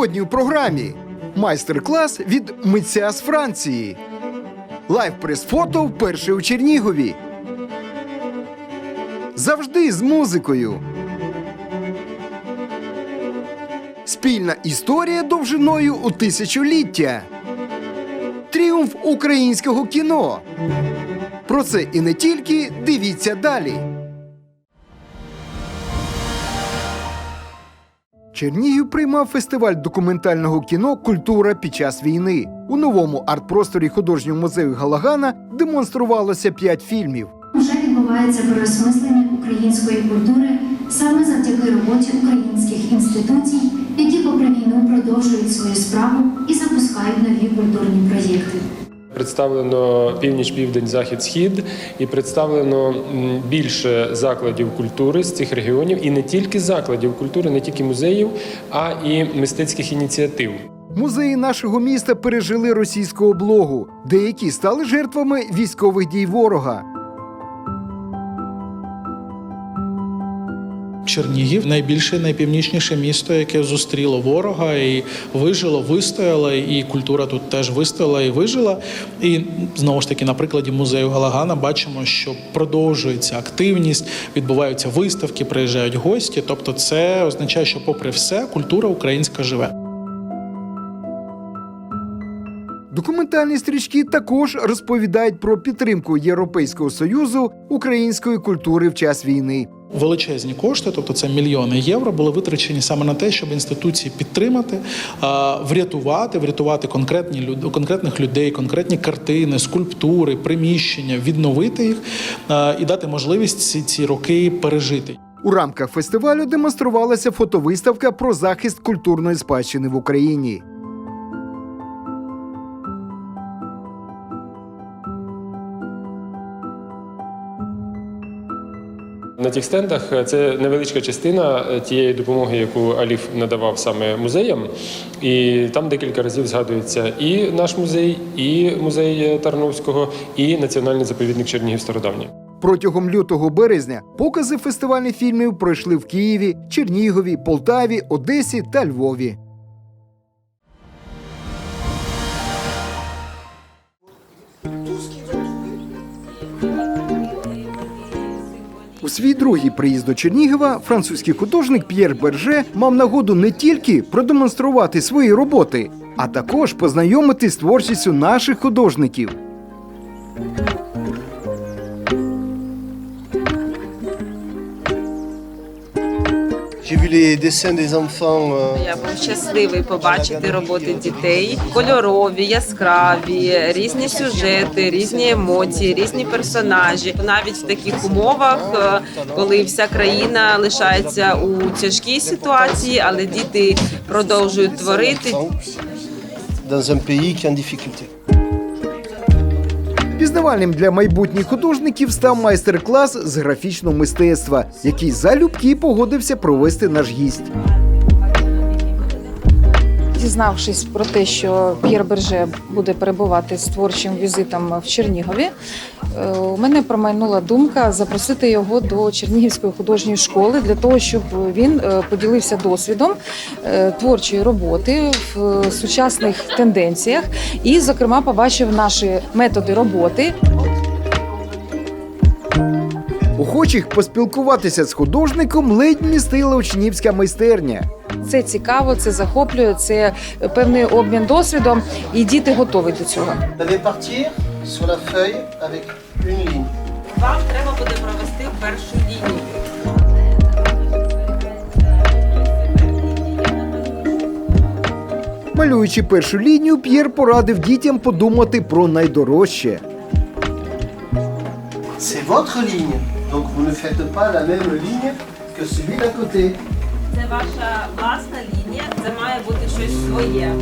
Сьогодні у програмі майстер-клас від митця з Франції. Лайв прес-фото вперше у Чернігові. Завжди з музикою. Спільна історія довжиною у тисячоліття. Тріумф українського кіно. Про це і не тільки дивіться далі. Чернігів приймав фестиваль документального кіно Культура під час війни. У новому арт-просторі художнього музею Галагана демонструвалося п'ять фільмів. Вже відбувається переосмислення української культури саме завдяки роботі українських інституцій, які попри війну продовжують свою справу і запускають нові культурні проєкти. Представлено північ, південь, захід, схід, і представлено більше закладів культури з цих регіонів, і не тільки закладів культури, не тільки музеїв, а і мистецьких ініціатив. Музеї нашого міста пережили російську облогу. Деякі стали жертвами військових дій ворога. Чернігів найбільше, найпівнічніше місто, яке зустріло ворога і вижило, вистояло, і культура тут теж вистояла і вижила. І знову ж таки, на прикладі музею Галагана бачимо, що продовжується активність, відбуваються виставки, приїжджають гості. Тобто, це означає, що, попри все, культура українська живе. Документальні стрічки також розповідають про підтримку Європейського союзу української культури в час війни. Величезні кошти, тобто це мільйони євро, були витрачені саме на те, щоб інституції підтримати, врятувати, врятувати конкретні люд- конкретних людей, конкретні картини, скульптури, приміщення, відновити їх і дати можливість ці, ці роки пережити. У рамках фестивалю демонструвалася фотовиставка про захист культурної спадщини в Україні. На тих стендах е, це невеличка частина е, тієї допомоги, яку Аліф надавав саме музеям. І там декілька разів згадується і наш музей, і музей е, Тарновського, і Національний заповідник Чернігів Стародавній. Протягом лютого березня покази фестивальних фільмів пройшли в Києві, Чернігові, Полтаві, Одесі та Львові. Свій другий приїзд до Чернігова французький художник П'єр Берже мав нагоду не тільки продемонструвати свої роботи, а також познайомити з творчістю наших художників. Я був щасливий побачити роботи дітей, кольорові, яскраві, різні сюжети, різні емоції, різні персонажі. Навіть в таких умовах, е, коли вся країна лишається у тяжкій ситуації, але діти продовжують творити. dans un pays qui est en difficulté. Пізнавальним для майбутніх художників став майстер-клас з графічного мистецтва, який залюбки погодився провести наш гість. Дізнавшись про те, що П'єр Берже буде перебувати з творчим візитом в Чернігові, у мене промайнула думка запросити його до Чернігівської художньої школи для того, щоб він е, поділився досвідом е, творчої роботи в е, сучасних тенденціях і, зокрема, побачив наші методи роботи. Охочих поспілкуватися з художником ледь містила учнівська майстерня. Це цікаво, це захоплює, це певний обмін досвідом, і діти готові до цього. Вам треба буде провести першу лінію. Малюючи першу лінію, П'єр порадив дітям подумати про найдорожче. C'est votre ligne. Donc vous ne faites pas la même ligne que celui d'à côté. Це ваша власна лінія, це має бути щось своє.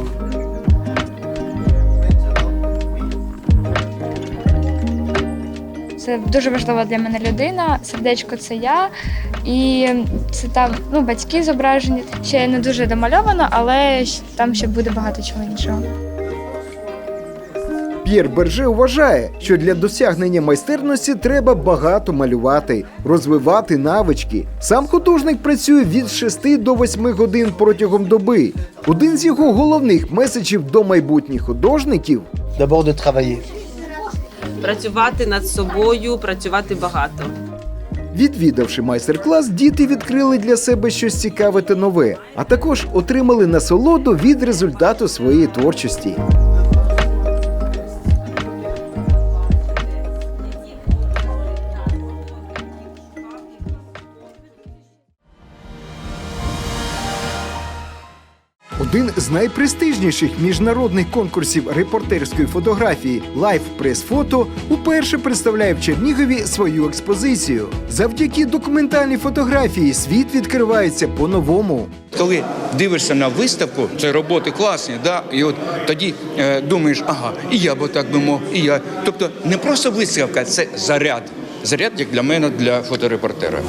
Це дуже важлива для мене людина. Сердечко це я. І це там ну, батьки зображені. Ще не дуже домальовано, але там ще буде багато чого іншого. П'єр Берже вважає, що для досягнення майстерності треба багато малювати, розвивати навички. Сам художник працює від 6 до 8 годин протягом доби. Один з його головних меседжів до майбутніх художників. Працювати над собою, працювати багато. Відвідавши майстер-клас, діти відкрили для себе щось цікаве та нове, а також отримали насолоду від результату своєї творчості. Один з найпрестижніших міжнародних конкурсів репортерської фотографії Life Press Photo уперше представляє в Чернігові свою експозицію. Завдяки документальній фотографії світ відкривається по-новому. Коли дивишся на виставку, це роботи класні, да? і от тоді е, думаєш, ага, і я б так би мог, і я. Тобто не просто виставка, це заряд. Заряд, як для мене, для фоторепортера.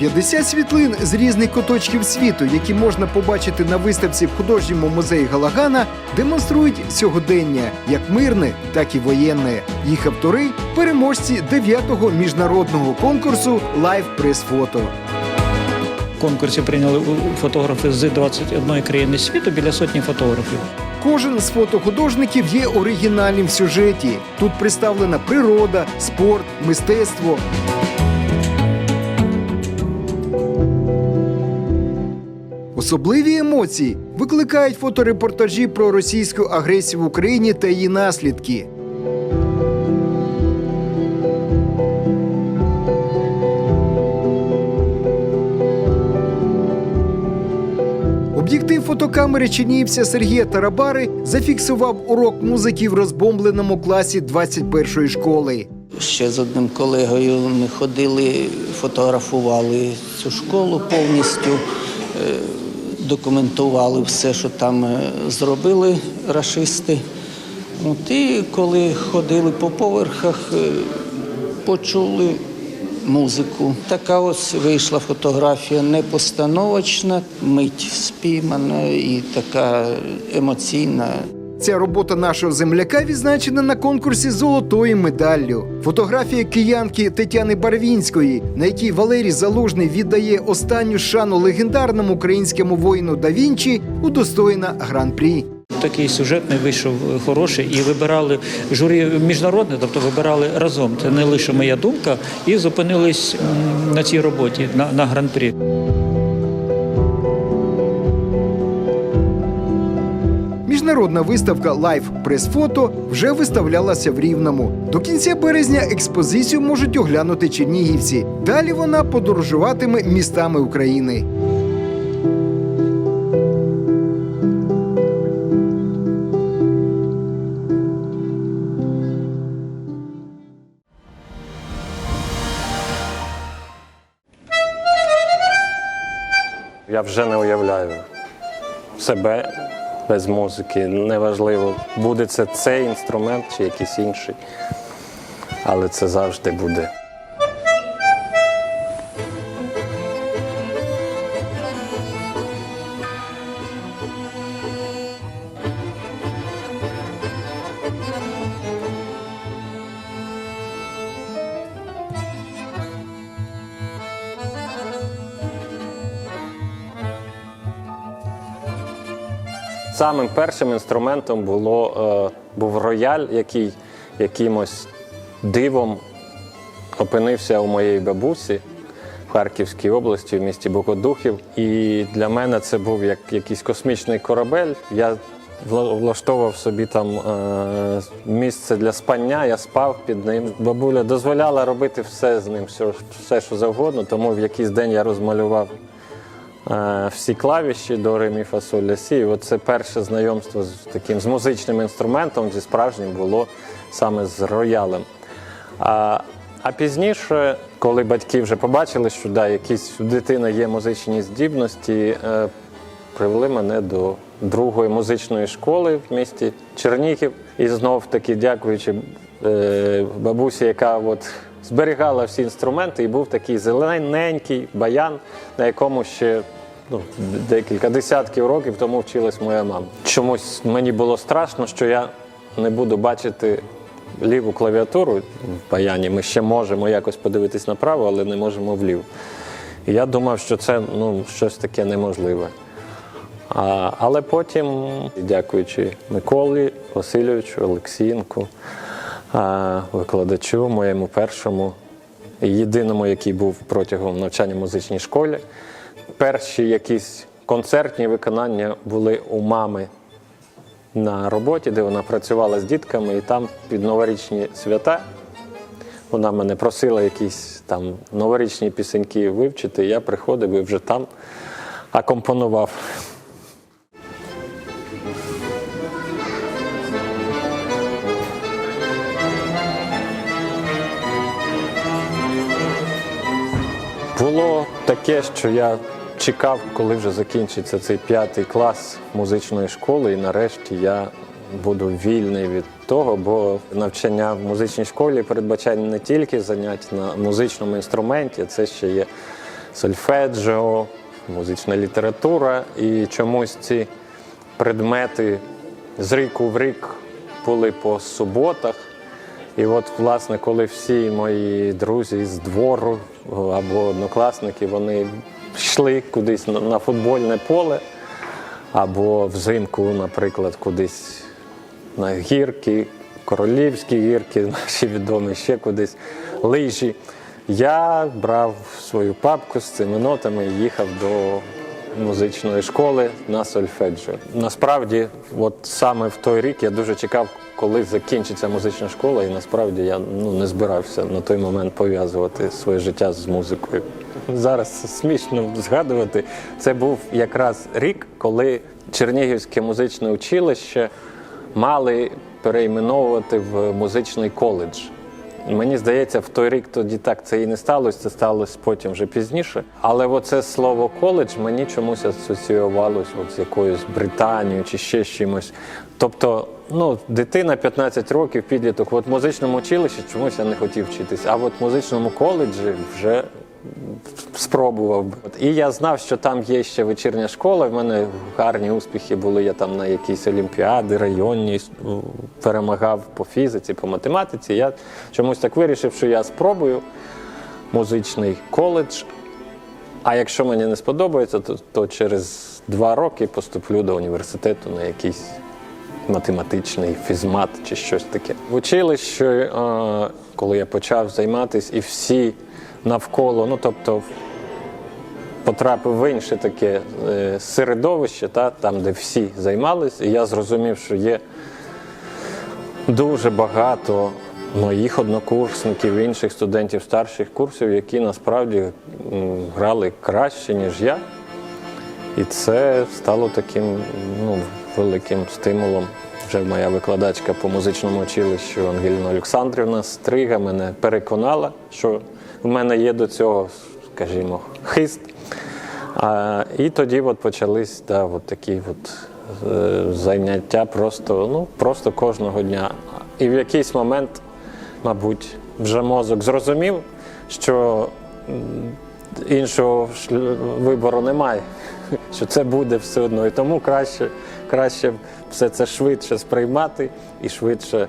50 світлин з різних куточків світу, які можна побачити на виставці в художньому музеї Галагана, демонструють сьогодення як мирне, так і воєнне. Їх автори переможці 9-го міжнародного конкурсу Live Press Photo. В конкурсі прийняли фотографи з 21 країни світу біля сотні фотографів. Кожен з фотохудожників є оригінальним в сюжеті. Тут представлена природа, спорт, мистецтво. Особливі емоції викликають фоторепортажі про російську агресію в Україні та її наслідки. Об'єктив фотокамери чинівця Сергія Тарабари зафіксував урок музики в розбомбленому класі 21-ї школи. Ще з одним колегою ми ходили, фотографували цю школу повністю, е, документували все, що там е, зробили рашисти. От, і коли ходили по поверхах, е, почули музику. Така ось вийшла фотографія непостановочна, мить спіймана і така емоційна. Ця робота нашого земляка відзначена на конкурсі золотою медаллю. Фотографія киянки Тетяни Барвінської, на якій Валерій Залужний віддає останню шану легендарному українському воїну да Вінчі, удостоєна гран-прі. Такий сюжетний вийшов е, хороший і вибирали журі міжнародне, тобто вибирали разом. Це не лише моя думка, і зупинились на цій роботі на, на гран-прі. Міжнародна виставка Press Photo вже виставлялася в Рівному. До кінця березня експозицію можуть оглянути чернігівці. Далі вона подорожуватиме містами України. Я вже не уявляю себе без музики. Неважливо, буде це цей інструмент чи якийсь інший, але це завжди буде. Самим першим інструментом було, е, був рояль, який якимось дивом опинився у моєї бабусі в Харківській області, в місті Богодухів. І для мене це був як якийсь космічний корабель. Я вла- влаштовував собі там е, місце для спання, я спав під ним. Бабуля дозволяла робити все з ним, все, що завгодно, тому в якийсь день я розмалював всі клавіші до ре, мі, фа, соль, ля, сі. І от це перше знайомство з таким з музичним інструментом, зі справжнім було саме з роялем. А, а пізніше, коли батьки вже побачили, що да, якісь у дитини є музичні здібності, е, привели мене до другої музичної школи в місті Чернігів. І знов таки, дякуючи е, бабусі, яка от зберігала всі інструменти, і був такий зелененький баян, на якому ще ну, декілька десятків років тому вчилась моя мама. Чомусь мені було страшно, що я не буду бачити ліву клавіатуру в баяні. Ми ще можемо якось подивитись направо, але не можемо вліво. І я думав, що це ну, щось таке неможливе. А, але потім, дякуючи Миколі Васильовичу, Олексієнку, а, викладачу, моєму першому, єдиному, який був протягом навчання в музичній школі, перші якісь концертні виконання були у мами на роботі, де вона працювала з дітками, і там під новорічні свята вона мене просила якісь там новорічні пісеньки вивчити. Я приходив і вже там акомпонував. Було таке, що я чекав, коли вже закінчиться цей п'ятий клас музичної школи, і нарешті я буду вільний від того, бо навчання в музичній школі передбачає не тільки заняття на музичному інструменті, це ще є сольфеджіо, музична література, і чомусь ці предмети з ріку в рік були по суботах. І от, власне, коли всі мої друзі з двору або однокласники вони йшли кудись на- футбольне поле, або взимку, наприклад, кудись на гірки, королівські гірки, наші відомі, ще кудись лижі. Я брав свою папку з цими нотами і їхав до музичної школи на сольфеджіо. Насправді, от саме в той рік я дуже чекав, коли закінчиться музична школа, і насправді я ну, не збирався на той момент пов'язувати своє життя з музикою. Зараз смішно згадувати. Це був якраз рік, коли Чернігівське музичне училище мали перейменовувати в музичний коледж. Мені здається, в той рік тоді так це і не сталося, це сталося потім вже пізніше. Але оце слово коледж мені чомусь асоціювалося от з якоюсь Британією чи ще з чимось. Тобто, ну, дитина 15 років, підліток, от в музичному училищі чомусь я не хотів вчитись, а от в музичному коледжі вже спробував би. І я знав, що там є ще вечірня школа. В мене гарні успіхи були. Я там на якісь олімпіади районні перемагав по фізиці, по математиці. Я чомусь так вирішив, що я спробую музичний коледж. А якщо мені не сподобається, то, то через два роки поступлю до університету на якийсь математичний фізмат чи щось таке. В училищі, е, коли я почав займатися, і всі навколо, ну тобто потрапив в інше таке е, середовище, та, там, де всі займалися, і я зрозумів, що є дуже багато моїх однокурсників, інших студентів старших курсів, які насправді грали краще, ніж я. І це стало таким ну, великим стимулом. Вже моя викладачка по музичному училищу Ангеліна Олександрівна Стрига мене переконала, що в мене є до цього, скажімо, хист. А, і тоді от почались да, от такі от, е, заняття просто, ну, просто кожного дня. І в якийсь момент, мабуть, вже мозок зрозумів, що іншого вибору немає, що це буде все одно. І тому краще, краще все це швидше сприймати і швидше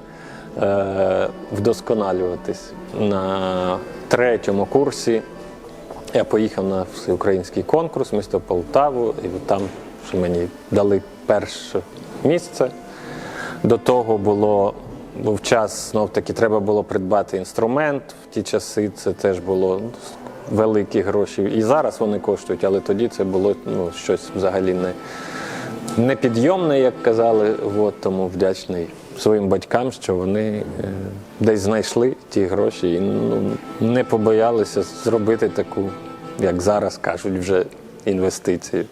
вдосконалюватись. На третьому курсі я поїхав на всеукраїнський конкурс місто Полтаву, і там мені дали перше місце. До того було був час, знов таки треба було придбати інструмент. В ті часи це теж було великі гроші. І зараз вони коштують, але тоді це було ну, щось взагалі не, непідйомне, як казали. От, тому вдячний своїм батькам, що вони е, десь знайшли ті гроші і ну, не побоялися зробити таку, як зараз кажуть, вже інвестицію.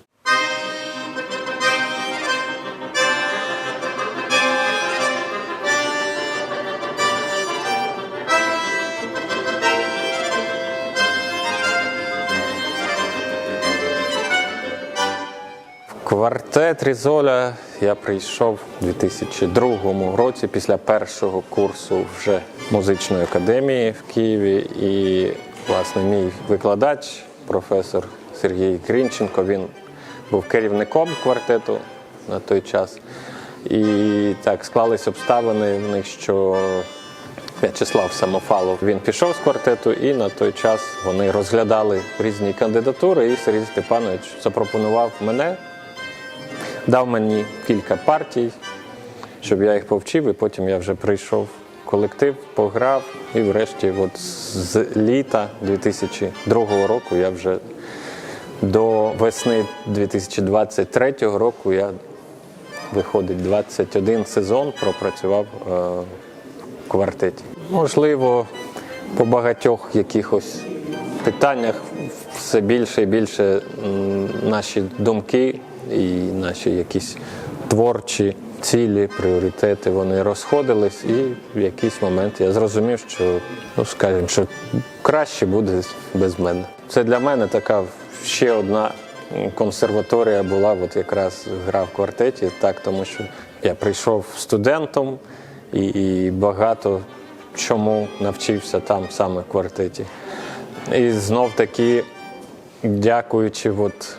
Квартет Різоля я прийшов у 2002 році після першого курсу вже музичної академії в Києві. І, власне, мій викладач, професор Сергій Грінченко, він був керівником квартету на той час. І так склались обставини в них, що В'ячеслав Самофалов він пішов з квартету, і на той час вони розглядали різні кандидатури, і Сергій Степанович запропонував мене, дав мені кілька партій, щоб я їх повчив, і потім я вже прийшов в колектив, пограв, і врешті, от з літа 2002 року я вже до весни 2023 року я виходить 21 сезон пропрацював е, в квартеті. Можливо, по багатьох якихось питаннях все більше і більше наші думки і наші якісь творчі цілі, пріоритети вони розходились, і в якийсь момент я зрозумів, що ну скажімо, що краще буде без мене. Це для мене така ще одна консерваторія була, от якраз гра в квартеті, так, тому що я прийшов студентом і, і багато чому навчився там саме в квартеті. І знов таки, дякуючи, от,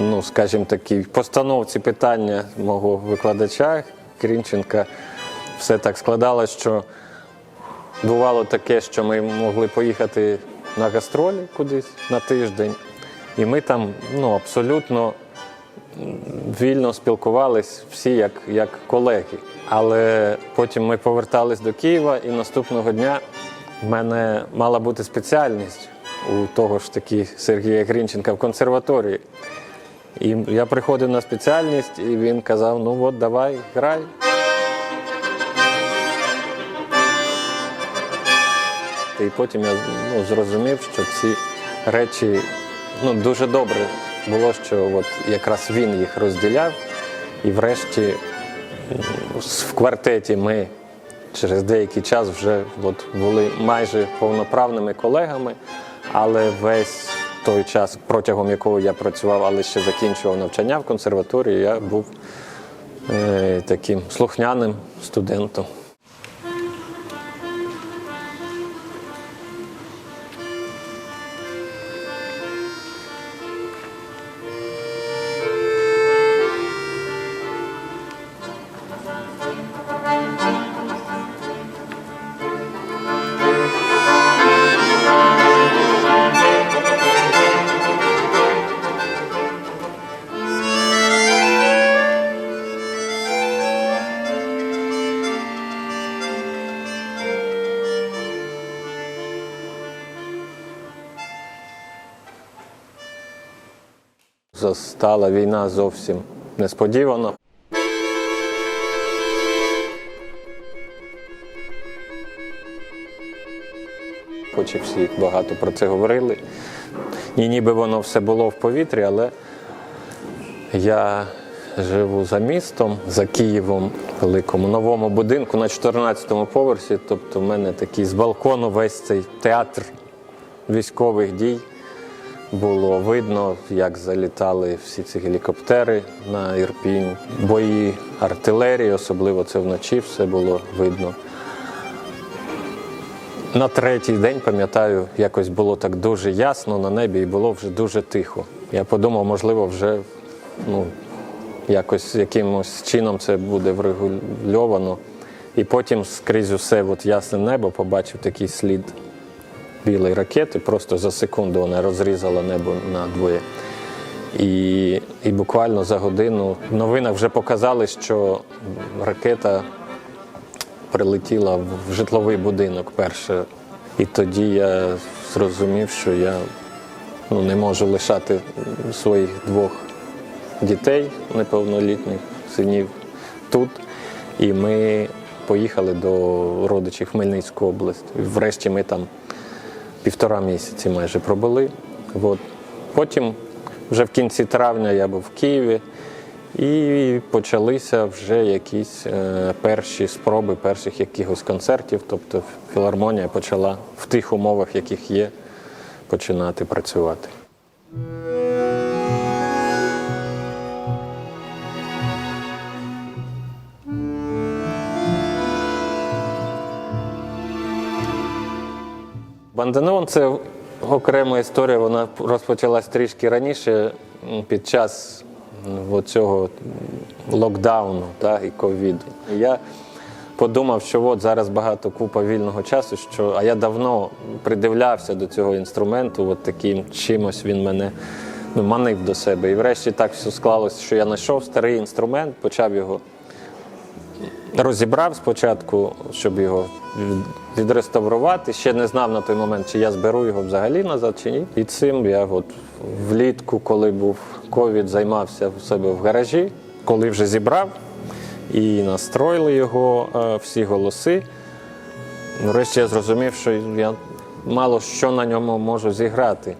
ну, скажімо такій постановці питання мого викладача Крінченка, все так складалось, що бувало таке, що ми могли поїхати на гастролі кудись на тиждень, і ми там ну, абсолютно вільно спілкувались всі як, як колеги. Але потім ми повертались до Києва, і наступного дня в мене мала бути спеціальність у того ж таки Сергія Грінченка в консерваторії. І я приходив на спеціальність, і він казав: ну от давай, грай. І потім я ну, зрозумів, що ці речі ну, дуже добре було, що от якраз він їх розділяв. І врешті в квартеті ми через деякий час вже от були майже повноправними колегами, але весь той час, протягом якого я працював, але ще закінчував навчання в консерваторії, я був е, таким слухняним студентом. Застала війна зовсім несподівано. Хоч і всі багато про це говорили. І ніби воно все було в повітрі, але я живу за містом, за Києвом, великому новому будинку на 14-му поверсі. Тобто в мене такий з балкону весь цей театр військових дій. Було видно, як залітали всі ці гелікоптери на Ірпінь, бої артилерії, особливо це вночі, все було видно. На третій день, пам'ятаю, якось було так дуже ясно на небі і було вже дуже тихо. Я подумав, можливо, вже ну, якось якимось чином це буде врегульовано. І потім скрізь усе от ясне небо побачив такий слід білої ракети, просто за секунду вона розрізала небо на двоє. І, і буквально за годину в новинах вже показали, що ракета прилетіла в житловий будинок перше. І тоді я зрозумів, що я ну, не можу лишати своїх двох дітей неповнолітніх синів тут. І ми поїхали до родичів в Хмельницьку область. І врешті ми там півтора місяці майже пробули. От. Потім вже в кінці травня я був в Києві і почалися вже якісь е, перші спроби перших якихось концертів. Тобто філармонія почала в тих умовах, яких є, починати працювати. Банденон це окрема історія. Вона розпочалась трішки раніше під час цього локдауну та, і ковіду. Я подумав, що от зараз багато купа вільного часу, що, а я давно придивлявся до цього інструменту, от таким чимось він мене ну, манив до себе. І врешті так все склалося, що я знайшов старий інструмент, почав його розібрав спочатку, щоб його відреставрувати. Ще не знав на той момент, чи я зберу його взагалі назад, чи ні. І цим я от влітку, коли був ковід, займався в себе в гаражі, коли вже зібрав і настроїли його е, всі голоси. Врешті я зрозумів, що я мало що на ньому можу зіграти.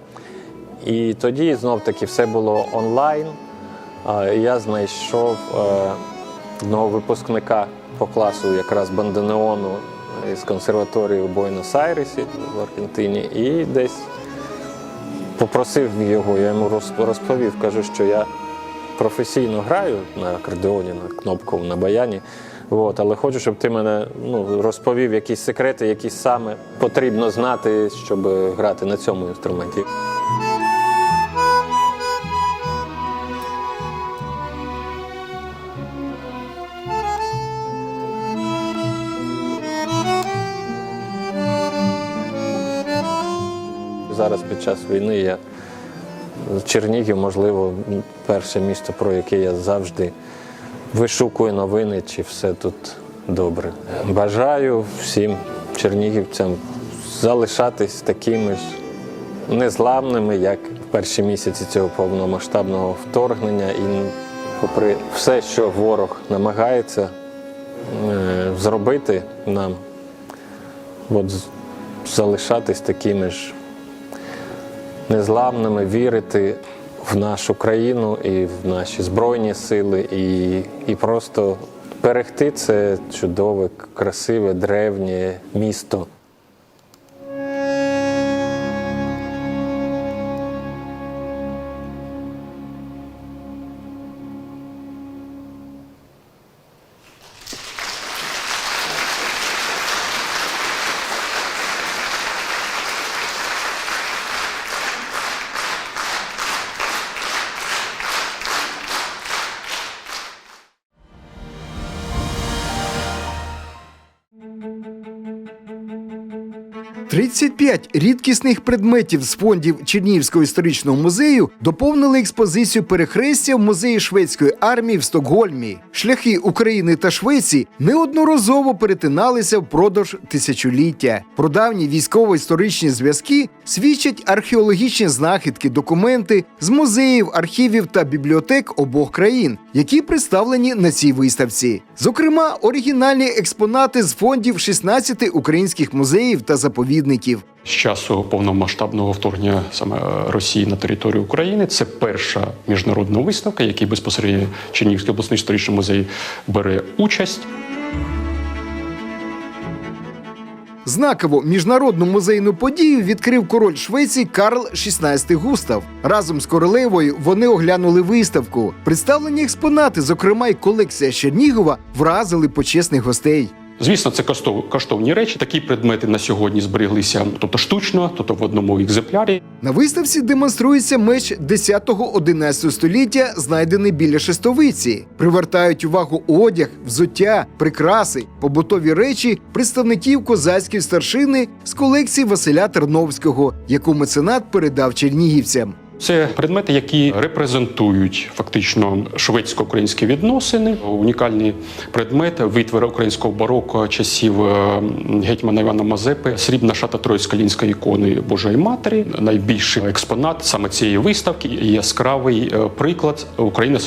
І тоді знов таки все було онлайн. Я знайшов е, одного випускника по класу якраз банденеону із консерваторії у Буенос-Айресі в Аргентині і десь попросив його, я йому роз- розповів, кажу, що я професійно граю на акордеоні, на кнопку, на баяні. От, але хочу, щоб ти мене ну, розповів якісь секрети, які саме потрібно знати, щоб грати на цьому інструменті. Зараз під час війни я Чернігів, можливо, перше місто, про яке я завжди вишукую новини, чи все тут добре. Бажаю всім чернігівцям залишатись такими ж незламними, як в перші місяці цього повномасштабного вторгнення. І попри все, що ворог намагається е, зробити нам, от залишатись такими ж незламними, вірити в нашу країну і в наші збройні сили, і, і просто берегти це чудове, красиве, древнє місто. – 35 рідкісних предметів з фондів Чернігівського історичного музею доповнили експозицію перехрестя в музеї шведської армії в Стокгольмі. Шляхи України та Швеції неодноразово перетиналися впродовж тисячоліття. Про давні військово-історичні зв'язки свідчать археологічні знахідки, документи з музеїв, архівів та бібліотек обох країн, які представлені на цій виставці. Зокрема, оригінальні експонати з фондів 16 українських музеїв та заповідників. З часу повномасштабного вторгнення саме е, Росії на територію України це перша міжнародна виставка, в якій безпосередньо Чернігівський обласний історичний музей бере участь. Знаково міжнародну музейну подію відкрив король Швеції Карл XVI Густав. Разом з королевою вони оглянули виставку. Представлені експонати, зокрема й колекція Чернігова, вразили почесних гостей. Звісно, це коштов- коштовні речі. Такі предмети на сьогодні зберіглися, тобто штучно, тобто в одному екземплярі. На виставці демонструється меч 10-11 століття, знайдений біля шестовиці. Привертають увагу одяг, взуття, прикраси, побутові речі представників козацької старшини з колекції Василя Терновського, яку меценат передав чернігівцям. Це предмети, які репрезентують фактично шведсько-українські відносини. Унікальні предмети, витвори українського бароко часів е, гетьмана Івана Мазепи, срібна шата Троєскалінської ікони Божої Матері. Найбільший експонат саме цієї виставки яскравий е, приклад України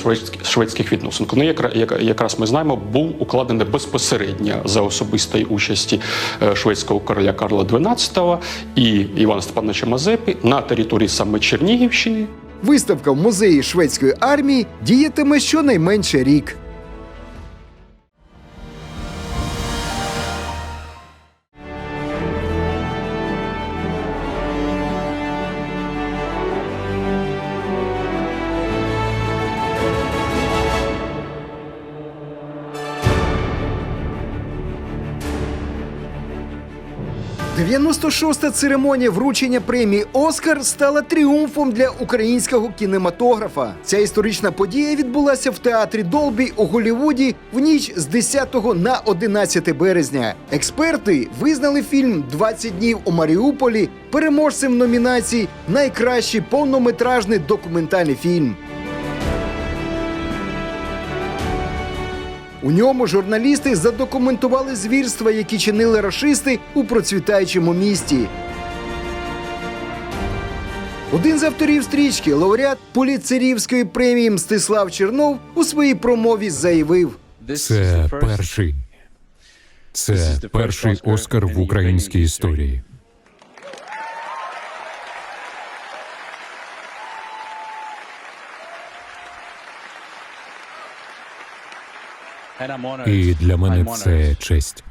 шведських відносин. Як- якраз ми знаємо, був укладений безпосередньо за особистої участі е, шведського короля Карла XII і Івана Степановича Мазепи на території саме Чернігівщини. Виставка в музеї шведської армії діятиме щонайменше рік. 96-та церемонія вручення премії Оскар стала тріумфом для українського кінематографа. Ця історична подія відбулася в театрі Долбі у Голлівуді в ніч з 10 на 11 березня. Експерти визнали фільм «20 днів у Маріуполі переможцем номінації Найкращий повнометражний документальний фільм. У ньому журналісти задокументували звірства, які чинили рашисти у процвітаючому місті. Один з авторів стрічки, лауреат Поліцерівської премії Мстислав Чернов у своїй промові заявив: Це перший. Це перший Оскар в українській історії. І для мене це честь.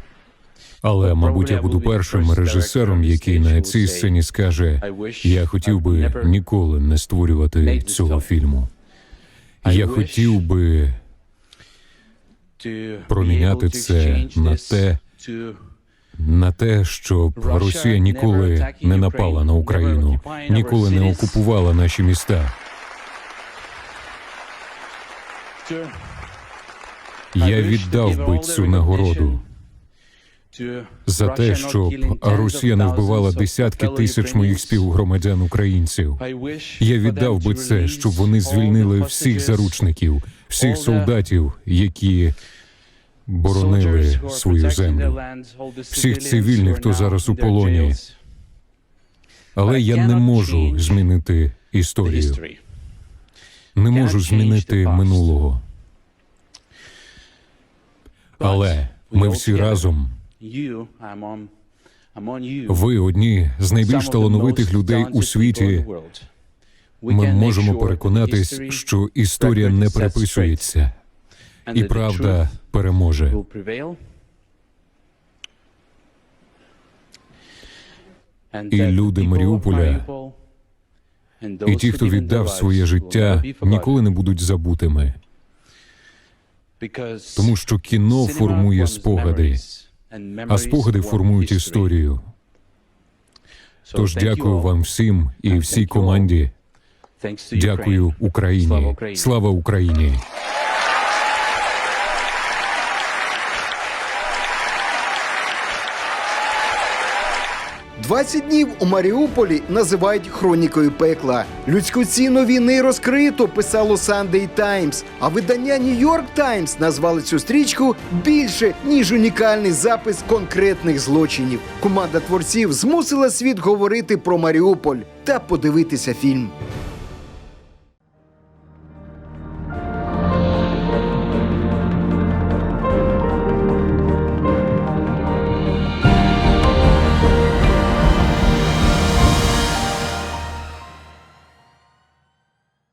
Але, мабуть, я буду першим режисером, який на цій сцені скаже: я хотів би ніколи не створювати цього фільму. Я хотів би проміняти це на те, на те, щоб Росія ніколи не напала на Україну, ніколи не окупувала наші міста. Я віддав би цю нагороду за те, щоб Росія не вбивала десятки тисяч моїх співгромадян українців. Я віддав би це, щоб вони звільнили всіх заручників, всіх солдатів, які боронили свою землю, всіх цивільних, хто зараз у полоні. Але я не можу змінити історію, не можу змінити минулого. Але ми всі разом. Ви одні з найбільш талановитих людей у світі. Ми можемо переконатись, що історія не переписується, і правда переможе. І люди Маріуполя, і ті, хто віддав своє життя, ніколи не будуть забутими. Тому що кіно формує спогади, а спогади формують історію. Тож дякую вам всім і всій команді. Дякую Україні. Слава Україні! «20 днів у Маріуполі називають хронікою пекла. Людську ціну війни розкрито писало Sunday Times, а видання New York Times назвали цю стрічку більше ніж унікальний запис конкретних злочинів. Команда творців змусила світ говорити про Маріуполь та подивитися фільм.